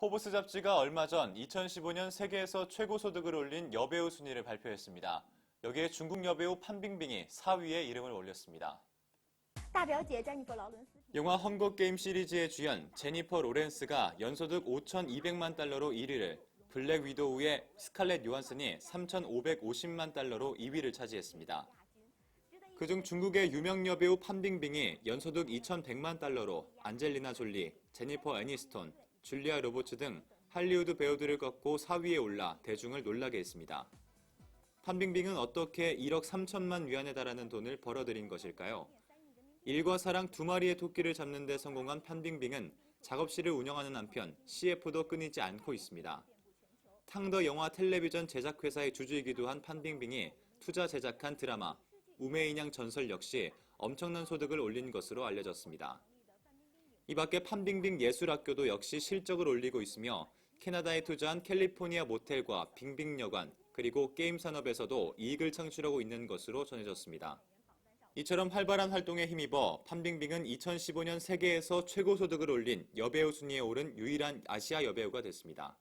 포브스 잡지가 얼마 전 2015년 세계에서 최고 소득을 올린 여배우 순위를 발표했습니다. 여기에 중국 여배우 판빙빙이 4위에 이름을 올렸습니다. 영화 헝거 게임 시리즈의 주연 제니퍼 로렌스가 연소득 5,200만 달러로 1위를, 블랙 위도우의 스칼렛 요한슨이 3,550만 달러로 2위를 차지했습니다. 그중 중국의 유명 여배우 판빙빙이 연소득 2,100만 달러로 안젤리나 졸리, 제니퍼 애니스톤, 줄리아 로버츠 등 할리우드 배우들을 꺾고 4위에 올라 대중을 놀라게 했습니다. 판빙빙은 어떻게 1억 3천만 위안에 달하는 돈을 벌어들인 것일까요? 일과 사랑 두 마리의 토끼를 잡는 데 성공한 판빙빙은 작업실을 운영하는 한편 CF도 끊이지 않고 있습니다. 탕더 영화 텔레비전 제작회사의 주주이기도 한 판빙빙이 투자 제작한 드라마 우메인양 전설 역시 엄청난 소득을 올린 것으로 알려졌습니다. 이 밖에 판빙빙 예술학교도 역시 실적을 올리고 있으며 캐나다에 투자한 캘리포니아 모텔과 빙빙 여관 그리고 게임 산업에서도 이익을 창출하고 있는 것으로 전해졌습니다. 이처럼 활발한 활동에 힘입어 판빙빙은 2015년 세계에서 최고 소득을 올린 여배우 순위에 오른 유일한 아시아 여배우가 됐습니다.